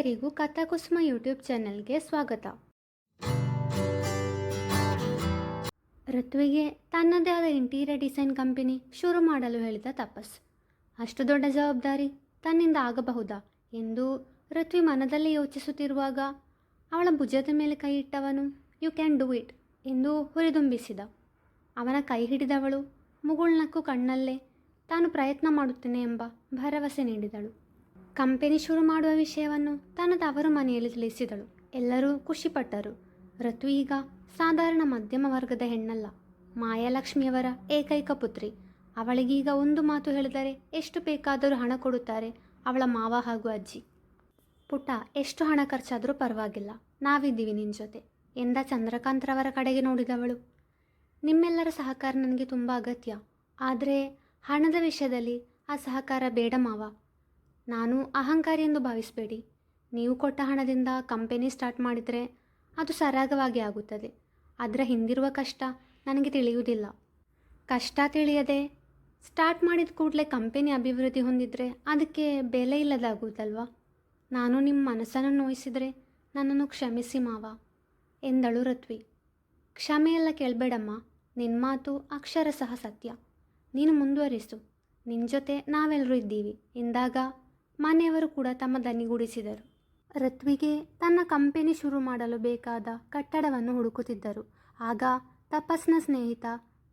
ಎಲ್ಲರಿಗೂ ಕಥಾಕುಸುಮ ಯೂಟ್ಯೂಬ್ ಚಾನೆಲ್ಗೆ ಸ್ವಾಗತ. ಋತ್ವಿಗೆ ತನ್ನದೇ ಆದ ಇಂಟೀರಿಯರ್ ಡಿಸೈನ್ ಕಂಪನಿ ಶುರು ಮಾಡಲು ಹೇಳಿದ ತಪಸ್. ಅಷ್ಟು ದೊಡ್ಡ ಜವಾಬ್ದಾರಿ ತನ್ನಿಂದ ಆಗಬಹುದಾ ಎಂದು ಋತ್ವಿ ಮನದಲ್ಲಿ ಯೋಚಿಸುತ್ತಿರುವಾಗ ಅವಳ ಭುಜದ ಮೇಲೆ ಕೈ ಇಟ್ಟವನು ಯು ಕ್ಯಾನ್ ಡೂ ಇಟ್ ಎಂದು ಹುರಿದುಂಬಿಸಿದ. ಅವನ ಕೈ ಹಿಡಿದವಳು, ಮುಗುಳ್ನಕ್ಕು ಕಣ್ಣಲ್ಲೇ ತಾನು ಪ್ರಯತ್ನ ಮಾಡುತ್ತೇನೆ ಎಂಬ ಭರವಸೆ ನೀಡಿದಳು. ಕಂಪೆನಿ ಶುರು ಮಾಡುವ ವಿಷಯವನ್ನು ತನ್ನ ತವರು ಮನೆಯಲ್ಲಿ ತಿಳಿಸಿದಳು. ಎಲ್ಲರೂ ಖುಷಿಪಟ್ಟರು. ಋತು ಈಗ ಸಾಧಾರಣ ಮಧ್ಯಮ ವರ್ಗದ ಹೆಣ್ಣಲ್ಲ. ಮಾಯಾಲಕ್ಷ್ಮಿಯವರ ಏಕೈಕ ಪುತ್ರಿ. ಅವಳಿಗೀಗ ಒಂದು ಮಾತು ಹೇಳಿದರೆ ಎಷ್ಟು ಬೇಕಾದರೂ ಹಣ ಕೊಡುತ್ತಾರೆ ಅವಳ ಮಾವ ಹಾಗೂ ಅಜ್ಜಿ. ಪುಟ ಎಷ್ಟು ಹಣ ಖರ್ಚಾದರೂ ಪರವಾಗಿಲ್ಲ. ನಾವಿದ್ದೀವಿ ನಿನ್ನ ಜೊತೆ ಎಂದ ಚಂದ್ರಕಾಂತ್ರವರ ಕಡೆಗೆ ನೋಡಿದವಳು. ನಿಮ್ಮೆಲ್ಲರ ಸಹಕಾರ ನನಗೆ ತುಂಬ ಅಗತ್ಯ. ಆದರೆ ಹಣದ ವಿಷಯದಲ್ಲಿ ಆ ಸಹಕಾರ ಬೇಡ ಮಾವ. ನಾನು ಅಹಂಕಾರಿ ಎಂದು ಭಾವಿಸಬೇಡಿ. ನೀವು ಕೊಟ್ಟ ಹಣದಿಂದ ಕಂಪೆನಿ ಸ್ಟಾರ್ಟ್ ಮಾಡಿದರೆ ಅದು ಸರಾಗವಾಗಿ ಆಗುತ್ತದೆ. ಅದರ ಹಿಂದಿರುವ ಕಷ್ಟ ನನಗೆ ತಿಳಿಯುವುದಿಲ್ಲ. ಕಷ್ಟ ತಿಳಿಯದೆ ಸ್ಟಾರ್ಟ್ ಮಾಡಿದ ಕೂಡಲೇ ಕಂಪೆನಿ ಅಭಿವೃದ್ಧಿ ಹೊಂದಿದರೆ ಅದಕ್ಕೆ ಬೆಲೆ ಇಲ್ಲದಾಗುವುದಲ್ವಾ ನಾನು ನಿಮ್ಮ ಮನಸ್ಸನ್ನು ನೋಯಿಸಿದರೆ ನನ್ನನ್ನು ಕ್ಷಮಿಸಿ ಮಾವ, ಎಂದಳು ರತ್ವಿ ಕ್ಷಮೆಯೆಲ್ಲ ಕೇಳಬೇಡಮ್ಮ ನಿನ್ನ ಮಾತು ಅಕ್ಷರ ಸಹ ಸತ್ಯ. ನೀನು ಮುಂದುವರಿಸು. ನಿನ್ನ ಜೊತೆ ನಾವೆಲ್ಲರೂ ಇದ್ದೀವಿ. ಎಂದಾಗ ಮನೆಯವರು ಕೂಡ ತಮ್ಮ ದನಿಗೂಡಿಸಿದರು ರತ್ವಿಗೆ ತನ್ನ ಕಂಪೆನಿ ಶುರು ಮಾಡಲು ಬೇಕಾದ ಕಟ್ಟಡವನ್ನು ಹುಡುಕುತ್ತಿದ್ದರು. ಆಗ ತಪಸ್ನ ಸ್ನೇಹಿತ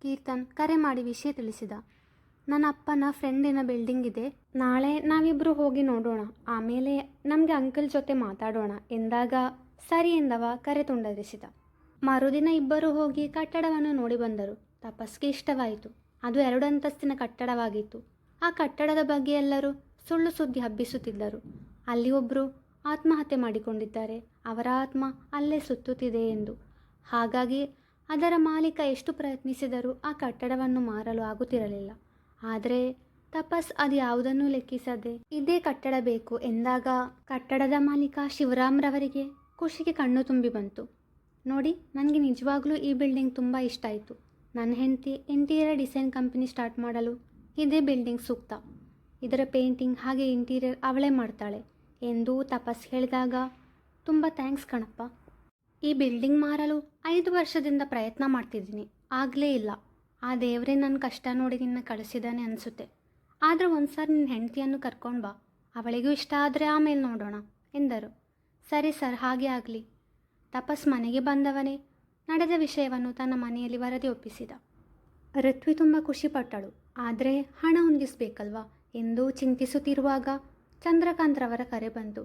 ಕೀರ್ತನ್ ಕರೆ ಮಾಡಿ ವಿಷಯ ತಿಳಿಸಿದ. ನನ್ನ ಅಪ್ಪನ ಫ್ರೆಂಡಿನ ಬಿಲ್ಡಿಂಗ್ ಇದೆ. ನಾಳೆ ನಾವಿಬ್ಬರು ಹೋಗಿ ನೋಡೋಣ. ಆಮೇಲೆ ನಮಗೆ ಅಂಕಲ್ ಜೊತೆ ಮಾತಾಡೋಣ ಎಂದಾಗ ಸರಿ ಎಂದವ ಕರೆ ತುಂಡರಿಸಿದ. ಮರುದಿನ ಇಬ್ಬರು ಹೋಗಿ ಕಟ್ಟಡವನ್ನು ನೋಡಿ ಬಂದರು. ತಪಸ್ಗೆ ಇಷ್ಟವಾಯಿತು. ಅದು ಎರಡು ಅಂತಸ್ತಿನ ಕಟ್ಟಡವಾಗಿತ್ತು. ಆ ಕಟ್ಟಡದ ಬಗ್ಗೆ ಎಲ್ಲರೂ ಸುಳ್ಳು ಸುದ್ದಿ ಹಬ್ಬಿಸುತ್ತಿದ್ದರು. ಅಲ್ಲಿ ಒಬ್ಬರು ಆತ್ಮಹತ್ಯೆ ಮಾಡಿಕೊಂಡಿದ್ದಾರೆ. ಅವರ ಆತ್ಮ ಅಲ್ಲೇ ಸುತ್ತುತ್ತಿದೆ ಎಂದು. ಹಾಗಾಗಿ ಅದರ ಮಾಲೀಕ ಎಷ್ಟು ಪ್ರಯತ್ನಿಸಿದರೂ ಆ ಕಟ್ಟಡವನ್ನು ಮಾರಲು ಆಗುತ್ತಿರಲಿಲ್ಲ. ಆದರೆ ತಪಸ್ ಅದು ಯಾವುದನ್ನೂ ಲೆಕ್ಕಿಸದೆ ಇದೇ ಕಟ್ಟಡ ಬೇಕು ಎಂದಾಗ ಕಟ್ಟಡದ ಮಾಲೀಕ ಶಿವರಾಮ್ರವರಿಗೆ ಖುಷಿಗೆ ಕಣ್ಣು ತುಂಬಿ ಬಂತು. ನೋಡಿ, ನನಗೆ ನಿಜವಾಗ್ಲೂ ಈ ಬಿಲ್ಡಿಂಗ್ ತುಂಬ ಇಷ್ಟ ಆಯಿತು. ನನ್ನ ಹೆಂಡತಿ ಇಂಟೀರಿಯರ್ ಡಿಸೈನ್ ಕಂಪನಿ ಸ್ಟಾರ್ಟ್ ಮಾಡಲು ಇದೇ ಬಿಲ್ಡಿಂಗ್ ಸೂಕ್ತ. ಇದರ ಪೇಂಟಿಂಗ್ ಹಾಗೆ ಇಂಟೀರಿಯರ್ ಅವಳೇ ಮಾಡ್ತಾಳೆ ಎಂದು ತಪಸ್ ಹೇಳಿದಾಗ, ತುಂಬ ಥ್ಯಾಂಕ್ಸ್ ಕಣಪ್ಪ. ಈ ಬಿಲ್ಡಿಂಗ್ ಮಾರಲು ಐದು ವರ್ಷದಿಂದ ಪ್ರಯತ್ನ ಮಾಡ್ತಿದ್ದೀನಿ. ಆಗಲೇ ಇಲ್ಲ. ಆ ದೇವರೇ ನನ್ನ ಕಷ್ಟ ನೋಡಿ ನಿನ್ನ ಕಳಿಸಿದ್ದಾನೆ ಅನಿಸುತ್ತೆ. ಆದರೆ ಒಂದು ಸಾರಿ ನಿನ್ನ ಹೆಂಡತಿಯನ್ನು ಕರ್ಕೊಂಡು ಬಾ. ಅವಳಿಗೂ ಇಷ್ಟ ಆದರೆ ಆಮೇಲೆ ನೋಡೋಣ, ಎಂದರು. ಸರಿ ಸರ್, ಹಾಗೆ ಆಗಲಿ. ತಪಸ್ ಮನೆಗೆ ಬಂದವನೇ ನಡೆದ ವಿಷಯವನ್ನು ತನ್ನ ಮನೆಯಲ್ಲಿ ವರದಿ ಒಪ್ಪಿಸಿದ. ಋತ್ವಿ ತುಂಬ ಖುಷಿಪಟ್ಟಳು ಆದರೆ ಹಣ ಹೊಂದಿಸ್ಬೇಕಲ್ವಾ? ಎಂದು ಚಿಂತಿಸುತ್ತಿರುವಾಗ ಚಂದ್ರಕಾಂತ್ರವರ ಕರೆ ಬಂತು.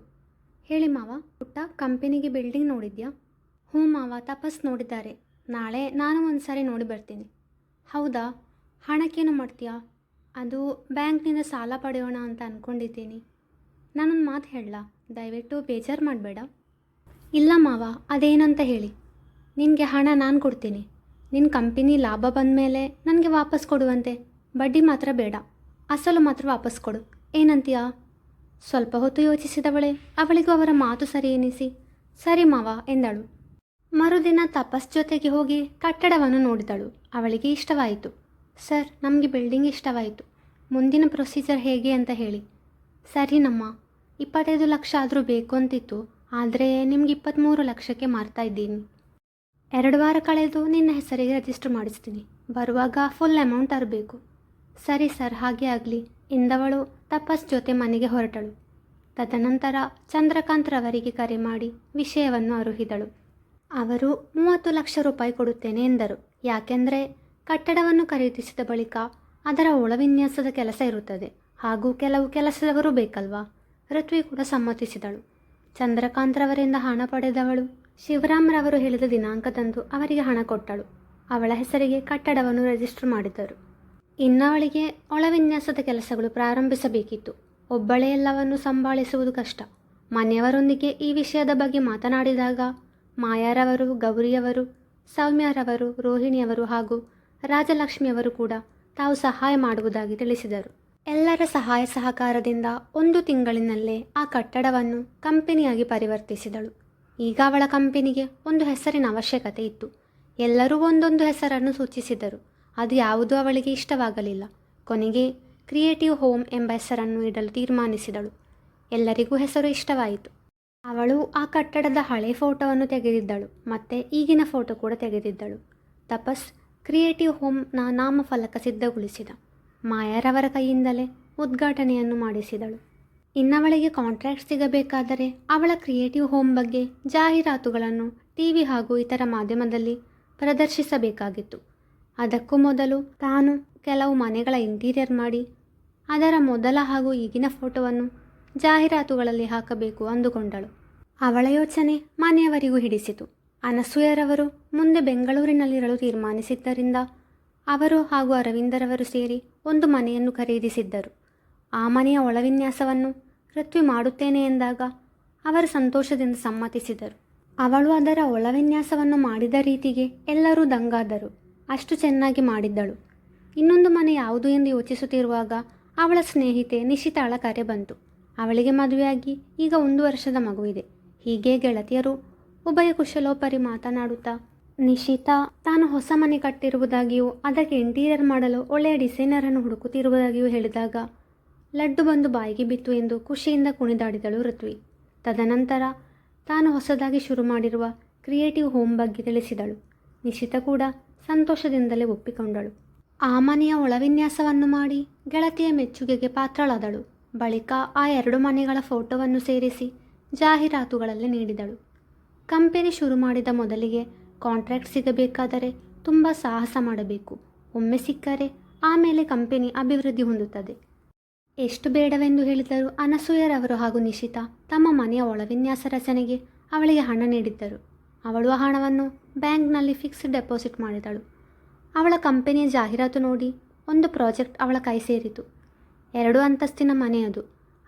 ಹೇಳಿ ಮಾವ, ಪುಟ್ಟ, ಕಂಪೆನಿಗೆ ಬಿಲ್ಡಿಂಗ್ ನೋಡಿದ್ಯಾ? ಹ್ಞೂ ಮಾವ, ತಪಸ್ ನೋಡಿದ್ದಾರೆ. ನಾಳೆ ನಾನು ಒಂದು ಸಾರಿ ನೋಡಿ ಬರ್ತೀನಿ. ಹೌದಾ? ಹಣಕ್ಕೇನು ಮಾಡ್ತೀಯಾ? ಅದು ಬ್ಯಾಂಕ್ನಿಂದ ಸಾಲ ಪಡೆಯೋಣ ಅಂತ ಅಂದ್ಕೊಂಡಿದ್ದೀನಿ ನಾನೊಂದು ಮಾತು ಹೇಳಲ್ಲ ದಯವಿಟ್ಟು ಬೇಜಾರು ಮಾಡಬೇಡ. ಇಲ್ಲ ಮಾವ, ಅದೇನಂತ ಹೇಳಿ. ನಿನಗೆ ಹಣ ನಾನು ಕೊಡ್ತೀನಿ. ನಿನ್ನ ಕಂಪನಿ ಲಾಭ ಬಂದ ಮೇಲೆ ನನಗೆ ವಾಪಸ್ ಕೊಡುವಂತೆ. ಬಡ್ಡಿ ಮಾತ್ರ ಬೇಡ. ಅಸಲು ಮಾತ್ರ ವಾಪಸ್ ಕೊಡು. ಏನಂತೀಯಾ? ಸ್ವಲ್ಪ ಹೊತ್ತು ಯೋಚಿಸಿದವಳೆ. ಅವಳಿಗೂ ಅವರ ಮಾತು ಸರಿ ಎನಿಸಿ. ಸರಿ ಮಾವ, ಎಂದಳು. ಮರುದಿನ ತಪಸ್ ಜೊತೆಗೆ ಹೋಗಿ ಕಟ್ಟಡವನ್ನು ನೋಡಿದಳು. ಅವಳಿಗೆ ಇಷ್ಟವಾಯಿತು. ಸರ್, ನಮಗೆ ಬಿಲ್ಡಿಂಗ್ ಇಷ್ಟವಾಯಿತು. ಮುಂದಿನ ಪ್ರೊಸೀಜರ್ ಹೇಗೆ ಅಂತ ಹೇಳಿ. ಸರಿ ನಮ್ಮ, ಇಪ್ಪತ್ತೈದು ಲಕ್ಷ ಆದರೂ ಬೇಕು ಅಂತಿತ್ತು. ಆದರೆ ನಿಮ್ಗೆ ಇಪ್ಪತ್ತ್ಮೂರು ಲಕ್ಷಕ್ಕೆ ಮಾರ್ತಾ ಇದ್ದೀನಿ. ಎರಡು ವಾರ ಕಳೆದು ನಿನ್ನ ಹೆಸರಿಗೆ ರಿಜಿಸ್ಟರ್ ಮಾಡಿಸ್ತೀನಿ. ಬರುವಾಗ ಫುಲ್ ಅಮೌಂಟ್ ತರಬೇಕು. ಸರಿ ಸರ್, ಹಾಗೆ ಆಗಲಿ. ಎಂದವಳು ತಪಸ್ ಜೊತೆ ಮನೆಗೆ ಹೊರಟಳು. ತದನಂತರ ಚಂದ್ರಕಾಂತ್ರವರಿಗೆ ಕರೆ ಮಾಡಿ ವಿಷಯವನ್ನು ಅರುಹಿದಳು. ಅವರು ಮೂವತ್ತು ಲಕ್ಷ ರೂಪಾಯಿ ಕೊಡುತ್ತೇನೆ ಎಂದರು. ಯಾಕೆಂದರೆ ಕಟ್ಟಡವನ್ನು ಖರೀದಿಸಿದ ಬಳಿಕ ಅದರ ಒಳವಿನ್ಯಾಸದ ಕೆಲಸ ಇರುತ್ತದೆ. ಹಾಗೂ ಕೆಲವು ಕೆಲಸದವರು ಬೇಕಲ್ವಾ? ಋತ್ವಿ ಕೂಡ ಸಮ್ಮತಿಸಿದಳು. ಚಂದ್ರಕಾಂತ್ರವರಿಂದ ಹಣ ಪಡೆದವಳು ಶಿವರಾಮ್ರವರು ಹೇಳಿದ ದಿನಾಂಕದಂದು ಅವರಿಗೆ ಹಣ ಕೊಟ್ಟಳು. ಅವಳ ಹೆಸರಿಗೆ ಕಟ್ಟಡವನ್ನು ರಿಜಿಸ್ಟರ್ ಮಾಡಿದರು ಇನ್ನವಳಿಗೆ ಒಳವಿನ್ಯಾಸದ ಕೆಲಸಗಳು ಪ್ರಾರಂಭಿಸಬೇಕಿತ್ತು. ಒಬ್ಬಳೇ ಎಲ್ಲವನ್ನು ಸಂಭಾಳಿಸುವುದು ಕಷ್ಟ. ಮನೆಯವರೊಂದಿಗೆ ಈ ವಿಷಯದ ಬಗ್ಗೆ ಮಾತನಾಡಿದಾಗ ಮಾಯಾರವರು, ಗೌರಿಯವರು, ಸೌಮ್ಯರವರು, ರೋಹಿಣಿಯವರು ಹಾಗೂ ರಾಜಲಕ್ಷ್ಮಿಯವರು ಕೂಡ ತಾವು ಸಹಾಯ ಮಾಡುವುದಾಗಿ ತಿಳಿಸಿದರು. ಎಲ್ಲರ ಸಹಾಯ ಸಹಕಾರದಿಂದ ಒಂದು ತಿಂಗಳಿನಲ್ಲೇ ಆ ಕಟ್ಟಡವನ್ನು ಕಂಪನಿಯಾಗಿ ಪರಿವರ್ತಿಸಿದಳು. ಈಗ ಅವಳ ಕಂಪನಿಗೆ ಒಂದು ಹೆಸರಿನ ಅವಶ್ಯಕತೆ ಇತ್ತು. ಎಲ್ಲರೂ ಒಂದೊಂದು ಹೆಸರನ್ನು ಸೂಚಿಸಿದರು. ಅದು ಯಾವುದೂ ಅವಳಿಗೆ ಇಷ್ಟವಾಗಲಿಲ್ಲ. ಕೊನೆಗೆ, ಕ್ರಿಯೇಟಿವ್ ಹೋಮ್ ಎಂಬ ಹೆಸರನ್ನು ಇಡಲು ತೀರ್ಮಾನಿಸಿದಳು. ಎಲ್ಲರಿಗೂ ಹೆಸರು ಇಷ್ಟವಾಯಿತು. ಅವಳು ಆ ಕಟ್ಟಡದ ಹಳೆ ಫೋಟೋವನ್ನು ತೆಗೆದಿದ್ದಳು, ಮತ್ತು ಈಗಿನ ಫೋಟೋ ಕೂಡ ತೆಗೆದಿದ್ದಳು. ತಪಸ್, ಕ್ರಿಯೇಟಿವ್ ಹೋಮ್ನ ನಾಮಫಲಕ ಸಿದ್ಧಗೊಳಿಸಿದ. ಮಾಯಾರವರ ಕೈಯಿಂದಲೇ ಉದ್ಘಾಟನೆಯನ್ನು ಮಾಡಿಸಿದಳು. ಇನ್ನವಳಿಗೆ ಕಾಂಟ್ರಾಕ್ಟ್ ಸಿಗಬೇಕಾದರೆ ಅವಳ ಕ್ರಿಯೇಟಿವ್ ಹೋಮ್ ಬಗ್ಗೆ ಜಾಹೀರಾತುಗಳನ್ನು, ಟಿ ವಿ ಹಾಗೂ ಇತರ ಮಾಧ್ಯಮದಲ್ಲಿ ಪ್ರದರ್ಶಿಸಬೇಕಾಗಿತ್ತು. ಅದಕ್ಕೂ ಮೊದಲು ತಾನು ಕೆಲವು ಮನೆಗಳ ಇಂಟೀರಿಯರ್ ಮಾಡಿ, ಅದರ ಮೊದಲ ಹಾಗೂ ಈಗಿನ ಫೋಟೋವನ್ನು ಜಾಹೀರಾತುಗಳಲ್ಲಿ ಹಾಕಬೇಕು ಅಂದುಕೊಂಡಳು. ಅವಳ ಯೋಚನೆ ಮನೆಯವರಿಗೂ ಹಿಡಿಸಿತು. ಅನಸೂಯರವರು ಮುಂದೆ ಬೆಂಗಳೂರಿನಲ್ಲಿರಲು ತೀರ್ಮಾನಿಸಿದ್ದರಿಂದ ಅವರು ಹಾಗೂ ಅರವಿಂದರವರು ಸೇರಿ ಒಂದು ಮನೆಯನ್ನು ಖರೀದಿಸಿದ್ದರು. ಆ ಮನೆಯ ಒಳವಿನ್ಯಾಸವನ್ನು ಋತ್ವಿ ಮಾಡುತ್ತೇನೆ ಎಂದಾಗ ಅವರು ಸಂತೋಷದಿಂದ ಸಮ್ಮತಿಸಿದರು. ಅವಳು ಅದರ ಒಳವಿನ್ಯಾಸವನ್ನು ಮಾಡಿದ ರೀತಿಗೆ ಎಲ್ಲರೂ ದಂಗಾದರು. ಅಷ್ಟು ಚೆನ್ನಾಗಿ ಮಾಡಿದ್ದಳು. ಇನ್ನೊಂದು ಮನೆ ಯಾವುದು ಎಂದು ಯೋಚಿಸುತ್ತಿರುವಾಗ ಅವಳ ಸ್ನೇಹಿತೆ ನಿಶಿತಾಳ ಕರೆ ಬಂತು. ಅವಳಿಗೆ ಮದುವೆಯಾಗಿ ಈಗ ಒಂದು ವರ್ಷದ ಮಗುವಿದೆ. ಹೀಗೆ ಗೆಳತಿಯರು ಉಭಯ ಕುಶಲೋಪರಿ ಮಾತನಾಡುತ್ತಾ, ನಿಶಿತಾ, ತಾನು ಹೊಸ ಮನೆ ಕಟ್ಟಿರುವುದಾಗಿಯೂ, ಅದಕ್ಕೆ ಇಂಟೀರಿಯರ್ ಮಾಡಲು ಒಳ್ಳೆಯ ಡಿಸೈನರನ್ನು ಹುಡುಕುತ್ತಿರುವುದಾಗಿಯೂ ಹೇಳಿದಾಗ, ಲಡ್ಡು ಬಂದು ಬಾಯಿಗೆ ಬಿತ್ತು ಎಂದು ಖುಷಿಯಿಂದ ಕುಣಿದಾಡಿದಳು ಋತ್ವಿ. ತದನಂತರ ತಾನು ಹೊಸದಾಗಿ ಶುರು ಮಾಡಿರುವ ಕ್ರಿಯೇಟಿವ್ ಹೋಮ್ ಬಗ್ಗೆ ತಿಳಿಸಿದಳು. ನಿಶಿತ ಕೂಡ ಸಂತೋಷದಿಂದಲೇ ಒಪ್ಪಿಕೊಂಡಳು. ಆ ಮನೆಯ ಒಳವಿನ್ಯಾಸವನ್ನು ಮಾಡಿ ಗೆಳತಿಯ ಮೆಚ್ಚುಗೆಗೆ ಪಾತ್ರಳಾದಳು. ಬಳಿಕ ಆ ಎರಡು ಮನೆಗಳ ಫೋಟೋವನ್ನು ಸೇರಿಸಿ ಜಾಹೀರಾತುಗಳಲ್ಲಿ ನೀಡಿದಳು. ಕಂಪೆನಿ ಶುರು ಮಾಡಿದ ಮೊದಲಿಗೆ ಕಾಂಟ್ರಾಕ್ಟ್ ಸಿಗಬೇಕಾದರೆ ತುಂಬ ಸಾಹಸ ಮಾಡಬೇಕು. ಒಮ್ಮೆ ಸಿಕ್ಕರೆ ಆಮೇಲೆ ಕಂಪೆನಿ ಅಭಿವೃದ್ಧಿ ಹೊಂದುತ್ತದೆ. ಎಷ್ಟು ಬೇಡವೆಂದು ಹೇಳಿದರೂ ಅನಸೂಯರವರು ಹಾಗೂ ನಿಶಿತಾ ತಮ್ಮ ಮನೆಯ ಒಳವಿನ್ಯಾಸ ರಚನೆಗೆ ಅವಳಿಗೆ ಹಣ ನೀಡಿದ್ದರು. ಅವಳು ಆ ಹಣವನ್ನು ಬ್ಯಾಂಕ್ನಲ್ಲಿ ಫಿಕ್ಸ್ಡ್ ಡೆಪಾಸಿಟ್ ಮಾಡಿದಳು. ಅವಳ ಕಂಪನಿಯ ಜಾಹೀರಾತು ನೋಡಿ ಒಂದು ಪ್ರಾಜೆಕ್ಟ್ ಅವಳ ಕೈ ಸೇರಿತು. ಎರಡು ಅಂತಸ್ತಿನ ಮನೆ ಅದು.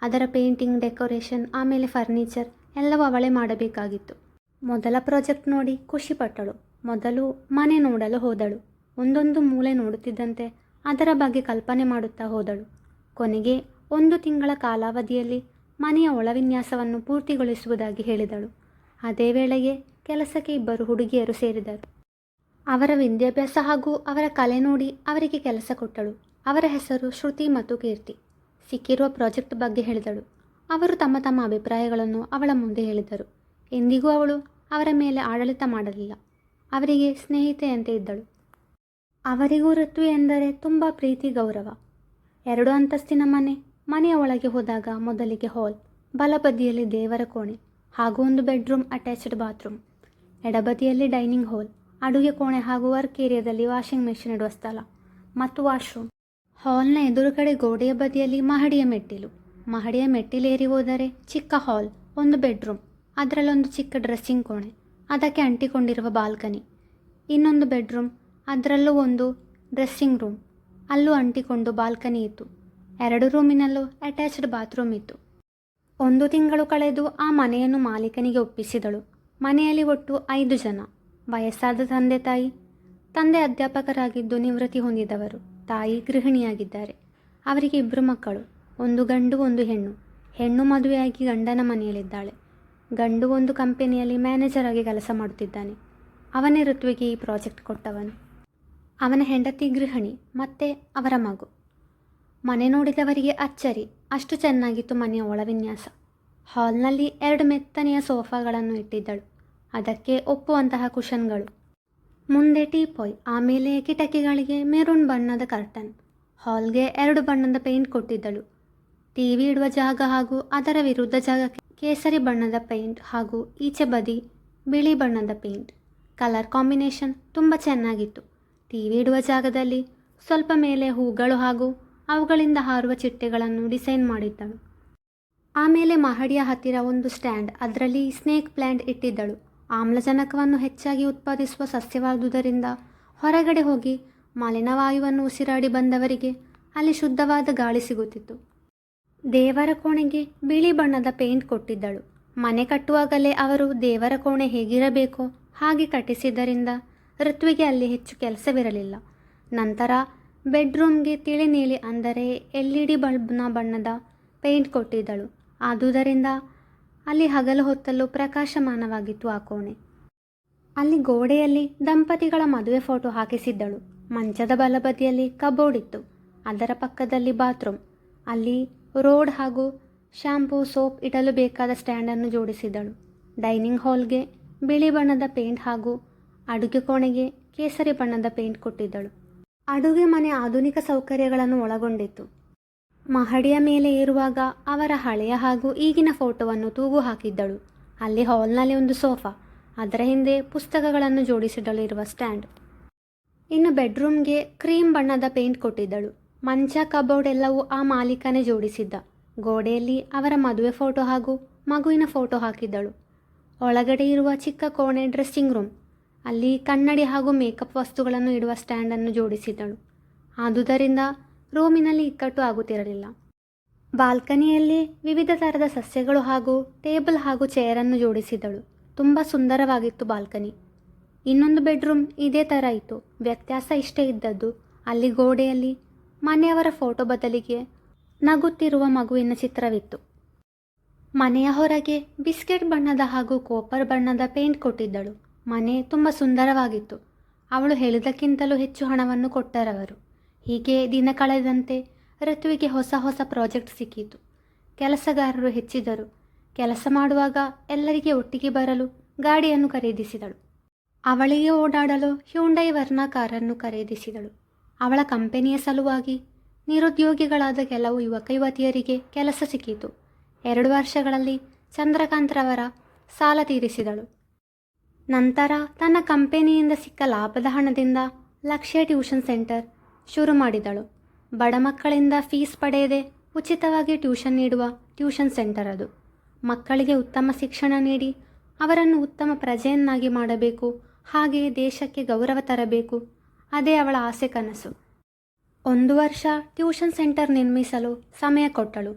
ಅದರ ಪೇಂಟಿಂಗ್, ಡೆಕೋರೇಷನ್, ಆಮೇಲೆ ಫರ್ನಿಚರ್ ಎಲ್ಲವೂ ಅವಳೇ ಮಾಡಬೇಕಾಗಿತ್ತು. ಮೊದಲ ಪ್ರಾಜೆಕ್ಟ್ ನೋಡಿ ಖುಷಿಪಟ್ಟಳು. ಮೊದಲು ಮನೆ ನೋಡಲು ಹೋದಳು. ಒಂದೊಂದು ಮೂಲೆ ನೋಡುತ್ತಿದ್ದಂತೆ ಅದರ ಬಗ್ಗೆ ಕಲ್ಪನೆ ಮಾಡುತ್ತಾ ಹೋದಳು. ಕೊನೆಗೆ ಒಂದು ತಿಂಗಳ ಕಾಲಾವಧಿಯಲ್ಲಿ ಮನೆಯ ಒಳವಿನ್ಯಾಸವನ್ನು ಪೂರ್ತಿಗೊಳಿಸುವುದಾಗಿ ಹೇಳಿದಳು. ಅದೇ ವೇಳೆಗೆ ಕೆಲಸಕ್ಕೆ ಇಬ್ಬರು ಹುಡುಗಿಯರು ಸೇರಿದರು. ಅವರ ವಿದ್ಯಾಭ್ಯಾಸ ಹಾಗೂ ಅವರ ಕಲೆ ನೋಡಿ ಅವರಿಗೆ ಕೆಲಸ ಕೊಟ್ಟಳು. ಅವರ ಹೆಸರು ಶ್ರುತಿ ಮತ್ತು ಕೀರ್ತಿ. ಸಿಕ್ಕಿರುವ ಪ್ರಾಜೆಕ್ಟ್ ಬಗ್ಗೆ ಹೇಳಿದಳು. ಅವರು ತಮ್ಮ ತಮ್ಮ ಅಭಿಪ್ರಾಯಗಳನ್ನು ಅವಳ ಮುಂದೆ ಹೇಳಿದರು. ಎಂದಿಗೂ ಅವಳು ಅವರ ಮೇಲೆ ಆಡಳಿತ ಮಾಡಲಿಲ್ಲ. ಅವರಿಗೆ ಸ್ನೇಹಿತೆಯಂತೆ ಇದ್ದಳು. ಅವರಿಗೂ ಋತ್ವಿ ಎಂದರೆ ತುಂಬ ಪ್ರೀತಿ, ಗೌರವ. ಎರಡು ಅಂತಸ್ತಿನ ಮನೆ, ಮನೆಯ ಒಳಗೆ ಹೋದಾಗ ಮೊದಲಿಗೆ ಹಾಲ್, ಬಲಬದಿಯಲ್ಲಿ ದೇವರ ಕೋಣೆ ಹಾಗೂ ಒಂದು ಬೆಡ್ರೂಮ್ ಅಟ್ಯಾಚ್ಡ್ ಬಾತ್ರೂಮ್. ಎಡಬದಿಯಲ್ಲಿ ಡೈನಿಂಗ್ ಹಾಲ್, ಅಡುಗೆ ಕೋಣೆ ಹಾಗೂ ವರ್ಕ್ ಏರಿಯಾದಲ್ಲಿ ವಾಷಿಂಗ್ ಮೆಷಿನ್ ಇಡುವ ಸ್ಥಳ ಮತ್ತು ವಾಶ್ರೂಮ್. ಹಾಲ್ನ ಎದುರುಗಡೆ ಗೋಡೆಯ ಬದಿಯಲ್ಲಿ ಮಹಡಿಯ ಮೆಟ್ಟಿಲು. ಮಹಡಿಯ ಮೆಟ್ಟಿಲೇರಿ ಹೋದರೆ ಚಿಕ್ಕ ಹಾಲ್, ಒಂದು ಬೆಡ್ರೂಮ್, ಅದರಲ್ಲೊಂದು ಚಿಕ್ಕ ಡ್ರೆಸ್ಸಿಂಗ್ ಕೋಣೆ, ಅದಕ್ಕೆ ಅಂಟಿಕೊಂಡಿರುವ ಬಾಲ್ಕನಿ. ಇನ್ನೊಂದು ಬೆಡ್ರೂಮ್, ಅದರಲ್ಲೂ ಒಂದು ಡ್ರೆಸ್ಸಿಂಗ್ ರೂಮ್, ಅಲ್ಲೂ ಅಂಟಿಕೊಂಡು ಬಾಲ್ಕನಿ ಇತ್ತು. ಎರಡು ರೂಮಿನಲ್ಲೂ ಅಟ್ಯಾಚ್ಡ್ ಬಾತ್ರೂಮ್ ಇತ್ತು. ಒಂದು ತಿಂಗಳು ಕಳೆದು ಆ ಮನೆಯನ್ನು ಮಾಲೀಕನಿಗೆ ಒಪ್ಪಿಸಿದಳು. ಮನೆಯಲ್ಲಿ ಒಟ್ಟು ಐದು ಜನ. ವಯಸ್ಸಾದ ತಂದೆ ತಾಯಿ, ತಂದೆ ಅಧ್ಯಾಪಕರಾಗಿದ್ದು ನಿವೃತ್ತಿ ಹೊಂದಿದವರು. ತಾಯಿ ಗೃಹಿಣಿಯಾಗಿದ್ದಾರೆ. ಅವರಿಗೆ ಇಬ್ಬರು ಮಕ್ಕಳು, ಒಂದು ಗಂಡು, ಒಂದು ಹೆಣ್ಣು. ಹೆಣ್ಣು ಮದುವೆಯಾಗಿ ಗಂಡನ ಮನೆಯಲ್ಲಿದ್ದಾಳೆ. ಗಂಡು ಒಂದು ಕಂಪನಿಯಲ್ಲಿ ಮ್ಯಾನೇಜರ್ ಆಗಿ ಕೆಲಸ ಮಾಡುತ್ತಿದ್ದಾನೆ. ಅವನೇ ಋತುವಿಗೆ ಈ ಪ್ರಾಜೆಕ್ಟ್ ಕೊಟ್ಟವನು. ಅವನ ಹೆಂಡತಿ ಗೃಹಿಣಿ, ಮತ್ತೆ ಅವರ ಮಗು. ಮನೆ ನೋಡಿದವರಿಗೆ ಅಚ್ಚರಿ, ಅಷ್ಟು ಚೆನ್ನಾಗಿತ್ತು ಮನೆಯ ಒಳವಿನ್ಯಾಸ ಹಾಲ್ನಲ್ಲಿ ಎರಡು ಮೆತ್ತನೆಯ ಸೋಫಾಗಳನ್ನು ಇಟ್ಟಿದ್ದಳು. ಅದಕ್ಕೆ ಒಪ್ಪುವಂತಹ ಕುಷನ್ಗಳು ಮುಂದೆ ಟೀಪಾಯ್, ಆಮೇಲೆ ಕಿಟಕಿಗಳಿಗೆ ಮೆರೂನ್ ಬಣ್ಣದ ಕರ್ಟನ್. ಹಾಲ್ಗೆ ಎರಡು ಬಣ್ಣದ ಪೇಂಟ್ ಕೊಟ್ಟಿದ್ದಳು. ಟಿವಿ ಇಡುವ ಜಾಗ ಹಾಗೂ ಅದರ ವಿರುದ್ಧ ಜಾಗಕ್ಕೆ ಕೇಸರಿ ಬಣ್ಣದ ಪೇಂಟ್ ಹಾಗೂ ಈಚೆ ಬದಿ ಬಿಳಿ ಬಣ್ಣದ ಪೇಂಟ್ ಕಲರ್ ಕಾಂಬಿನೇಷನ್ ತುಂಬ ಚೆನ್ನಾಗಿತ್ತು. ಟಿವಿ ಇಡುವ ಜಾಗದಲ್ಲಿ ಸ್ವಲ್ಪ ಮೇಲೆ ಹೂಗಳು ಹಾಗೂ ಅವುಗಳಿಂದ ಹಾರುವ ಚಿಟ್ಟೆಗಳನ್ನು ಡಿಸೈನ್ ಮಾಡಿದ್ದಳು. ಆಮೇಲೆ ಮಹಡಿಯ ಹತ್ತಿರ ಒಂದು ಸ್ಟ್ಯಾಂಡ್, ಅದರಲ್ಲಿ ಸ್ನೇಕ್ ಪ್ಲ್ಯಾಂಟ್ ಇಟ್ಟಿದ್ದಳು. ಆಮ್ಲಜನಕವನ್ನು ಹೆಚ್ಚಾಗಿ ಉತ್ಪಾದಿಸುವ ಸಸ್ಯವಾದುದರಿಂದ ಹೊರಗಡೆ ಹೋಗಿ ಮಲಿನವಾಯುವನ್ನು ಉಸಿರಾಡಿ ಬಂದವರಿಗೆ ಅಲ್ಲಿ ಶುದ್ಧವಾದ ಗಾಳಿ ಸಿಗುತ್ತಿತ್ತು. ದೇವರ ಕೋಣೆಗೆ ಬಿಳಿ ಬಣ್ಣದ ಪೇಂಟ್ ಕೊಟ್ಟಿದ್ದಳು. ಮನೆ ಕಟ್ಟುವಾಗಲೇ ಅವರು ದೇವರ ಕೋಣೆ ಹೇಗಿರಬೇಕೋ ಹಾಗೆ ಕಟ್ಟಿಸಿದ್ದರಿಂದ ಋತ್ವಿಗೆ ಅಲ್ಲಿ ಹೆಚ್ಚು ಕೆಲಸವಿರಲಿಲ್ಲ. ನಂತರ ಬೆಡ್ರೂಮ್ಗೆ ತಿಳಿ ನೀಲಿ ಅಂದರೆ ಎಲ್ ಇ ಡಿ ಬಲ್ಬ್ನ ಬಣ್ಣದ ಪೇಂಟ್ ಕೊಟ್ಟಿದ್ದಳು. ಆದುದರಿಂದ ಅಲ್ಲಿ ಹಗಲು ಹೊತ್ತಲ್ಲೂ ಪ್ರಕಾಶಮಾನವಾಗಿತ್ತು ಆ ಕೋಣೆ. ಅಲ್ಲಿ ಗೋಡೆಯಲ್ಲಿ ದಂಪತಿಗಳ ಮದುವೆ ಫೋಟೋ ಹಾಕಿಸಿದ್ದಳು. ಮಂಚದ ಬಲಬದಿಯಲ್ಲಿ ಕಬೋರ್ಡ್ ಇತ್ತು. ಅದರ ಪಕ್ಕದಲ್ಲಿ ಬಾತ್ರೂಮ್. ಅಲ್ಲಿ ರೋಡ್ ಹಾಗೂ ಶ್ಯಾಂಪೂ, ಸೋಪ್ ಇಡಲು ಬೇಕಾದ ಸ್ಟ್ಯಾಂಡನ್ನು ಜೋಡಿಸಿದಳು ಡೈನಿಂಗ್ ಹಾಲ್ಗೆ ಬಿಳಿ ಬಣ್ಣದ ಪೇಂಟ್ ಹಾಗೂ ಅಡುಗೆ ಕೋಣೆಗೆ ಕೇಸರಿ ಬಣ್ಣದ ಪೇಂಟ್ ಕೊಟ್ಟಿದ್ದಳು. ಅಡುಗೆ ಮನೆ ಆಧುನಿಕ ಸೌಕರ್ಯಗಳನ್ನು ಒಳಗೊಂಡಿತ್ತು. ಮಹಡಿಯ ಮೇಲೆ ಏರುವಾಗ ಅವರ ಹಳೆಯ ಹಾಗೂ ಈಗಿನ ಫೋಟೋವನ್ನು ತೂಗು ಹಾಕಿದ್ದಳು. ಅಲ್ಲಿ ಹಾಲ್ನಲ್ಲಿ ಒಂದು ಸೋಫಾ, ಅದರ ಹಿಂದೆ ಪುಸ್ತಕಗಳನ್ನು ಜೋಡಿಸಿಡಲಿರುವ ಸ್ಟ್ಯಾಂಡ್. ಇನ್ನು ಬೆಡ್ರೂಮ್ಗೆ ಕ್ರೀಮ್ ಬಣ್ಣದ ಪೇಂಟ್ ಕೊಟ್ಟಿದ್ದಳು. ಮಂಚ, ಕಬೋರ್ಡ್ ಎಲ್ಲವೂ ಆ ಮಾಲೀಕನೇ ಜೋಡಿಸಿದ್ದ. ಗೋಡೆಯಲ್ಲಿ ಅವರ ಮದುವೆ ಫೋಟೋ ಹಾಗೂ ಮಗುವಿನ ಫೋಟೋ ಹಾಕಿದ್ದಳು. ಒಳಗಡೆ ಇರುವ ಚಿಕ್ಕ ಕೋಣೆ ಡ್ರೆಸ್ಸಿಂಗ್ ರೂಮ್. ಅಲ್ಲಿ ಕನ್ನಡಿ ಹಾಗೂ ಮೇಕಪ್ ವಸ್ತುಗಳನ್ನು ಇಡುವ ಸ್ಟ್ಯಾಂಡನ್ನು ಜೋಡಿಸಿದ್ದಳು. ಆದುದರಿಂದ ರೂಮಿನಲ್ಲಿ ಇಕ್ಕಟ್ಟು ಆಗುತ್ತಿರಲಿಲ್ಲ. ಬಾಲ್ಕನಿಯಲ್ಲಿ ವಿವಿಧ ಥರದ ಸಸ್ಯಗಳು ಹಾಗೂ ಟೇಬಲ್ ಹಾಗೂ ಚೇರನ್ನು ಜೋಡಿಸಿದಳು ತುಂಬ ಸುಂದರವಾಗಿತ್ತು ಬಾಲ್ಕನಿ. ಇನ್ನೊಂದು ಬೆಡ್ರೂಮ್ ಇದೇ ಥರ ಇತ್ತು. ವ್ಯತ್ಯಾಸ ಇಷ್ಟೇ ಇದ್ದದ್ದು. ಅಲ್ಲಿ ಗೋಡೆಯಲ್ಲಿ ಮನೆಯವರ ಫೋಟೋ ಬದಲಿಗೆ ನಗುತ್ತಿರುವ ಮಗುವಿನ ಚಿತ್ರವಿತ್ತು. ಮನೆಯ ಹೊರಗೆ ಬಿಸ್ಕೆಟ್ ಬಣ್ಣದ ಹಾಗೂ ಕೋಪರ್ ಬಣ್ಣದ ಪೇಂಟ್ ಕೊಟ್ಟಿದ್ದಳು. ಮನೆ ತುಂಬ ಸುಂದರವಾಗಿತ್ತು. ಅವಳು ಹೇಳಿದಕ್ಕಿಂತಲೂ ಹೆಚ್ಚು ಹಣವನ್ನು ಕೊಟ್ಟರವರು. ಹೀಗೆ ದಿನ ಕಳೆದಂತೆ ಋತುವಿಗೆ ಹೊಸ ಹೊಸ ಪ್ರಾಜೆಕ್ಟ್ ಸಿಕ್ಕಿತು. ಕೆಲಸಗಾರರು ಹೆಚ್ಚಿದರು ಕೆಲಸ ಮಾಡುವಾಗ ಎಲ್ಲರಿಗೆ ಒಟ್ಟಿಗೆ ಬರಲು ಗಾಡಿಯನ್ನು ಖರೀದಿಸಿದಳು. ಅವಳಿಗೆ ಓಡಾಡಲು ಹ್ಯುಂಡೈ ವರ್ಣ ಕಾರನ್ನು ಖರೀದಿಸಿದಳು. ಅವಳ ಕಂಪನಿಯ ಸಲುವಾಗಿ ನಿರುದ್ಯೋಗಿಗಳಾದ ಕೆಲವು ಯುವಕ ಯುವತಿಯರಿಗೆ ಕೆಲಸ ಸಿಕ್ಕಿತು. ಎರಡು ವರ್ಷಗಳಲ್ಲಿ ಚಂದ್ರಕಾಂತ್ರವರ ಸಾಲ ತೀರಿಸಿದಳು. ನಂತರ ತನ್ನ ಕಂಪನಿಯಿಂದ ಸಿಕ್ಕ ಲಾಭದ ಹಣದಿಂದ ಲಕ್ಷ್ಯ ಟ್ಯೂಷನ್ ಸೆಂಟರ್ ಶುರು ಮಾಡಿದಳು. ಬಡ ಮಕ್ಕಳಿಂದ ಫೀಸ್ ಪಡೆಯದೆ ಉಚಿತವಾಗಿ ಟ್ಯೂಷನ್ ನೀಡುವ ಟ್ಯೂಷನ್ ಸೆಂಟರ್ ಅದು. ಮಕ್ಕಳಿಗೆ ಉತ್ತಮ ಶಿಕ್ಷಣ ನೀಡಿ, ಅವರನ್ನು ಉತ್ತಮ ಪ್ರಜೆಯನ್ನಾಗಿ ಮಾಡಬೇಕು ಹಾಗೆಯೇ ದೇಶಕ್ಕೆ ಗೌರವ ತರಬೇಕು, ಅದೇ ಅವಳ ಆಸೆ ಕನಸು. ಒಂದು ವರ್ಷ ಟ್ಯೂಷನ್ ಸೆಂಟರ್ ನಿರ್ಮಿಸಲು ಸಮಯ ಕೊಟ್ಟಳು.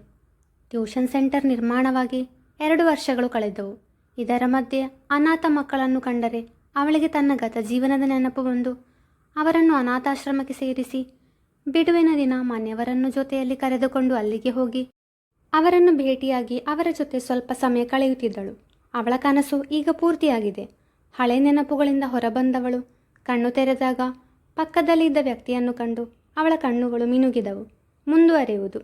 ಟ್ಯೂಷನ್ ಸೆಂಟರ್ ನಿರ್ಮಾಣವಾಗಿ ಎರಡು ವರ್ಷಗಳು ಕಳೆದವು. ಇದರ ಮಧ್ಯೆ ಅನಾಥ ಮಕ್ಕಳನ್ನು ಕಂಡರೆ ಅವಳಿಗೆ ತನ್ನ ಗತ ಜೀವನದ ನೆನಪು ಬಂದು ಅವರನ್ನು ಅನಾಥಾಶ್ರಮಕ್ಕೆ ಸೇರಿಸಿ. ಬಿಡುವಿನ ದಿನ ಮನೆಯವರನ್ನು ಜೊತೆಯಲ್ಲಿ ಕರೆದುಕೊಂಡು ಅಲ್ಲಿಗೆ ಹೋಗಿ. ಅವರನ್ನು ಭೇಟಿಯಾಗಿ ಅವರ ಜೊತೆ ಸ್ವಲ್ಪ ಸಮಯ ಕಳೆಯುತ್ತಿದ್ದಳು. ಅವಳ ಕನಸು ಈಗ ಪೂರ್ತಿಯಾಗಿದೆ. ಹಳೆ ನೆನಪುಗಳಿಂದ ಹೊರಬಂದವಳು. ಕಣ್ಣು ತೆರೆದಾಗ ಪಕ್ಕದಲ್ಲಿದ್ದ ವ್ಯಕ್ತಿಯನ್ನು ಕಂಡು ಅವಳ ಕಣ್ಣುಗಳು ಮಿನುಗಿದವು. ಮುಂದುವರೆಯುವುದು.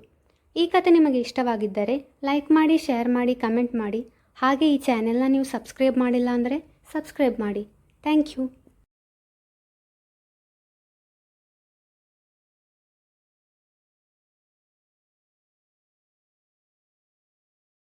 ಈ ಕತೆ ನಿಮಗೆ ಇಷ್ಟವಾಗಿದ್ದರೆ ಲೈಕ್ ಮಾಡಿ, ಶೇರ್ ಮಾಡಿ, ಕಮೆಂಟ್ ಮಾಡಿ. ಹಾಗೆ ಈ ಚಾನೆಲ್ನ ನೀವು ಸಬ್ಸ್ಕ್ರೈಬ್ ಮಾಡಿಲ್ಲ ಅಂದರೆ ಸಬ್ಸ್ಕ್ರೈಬ್ ಮಾಡಿ. Thank you.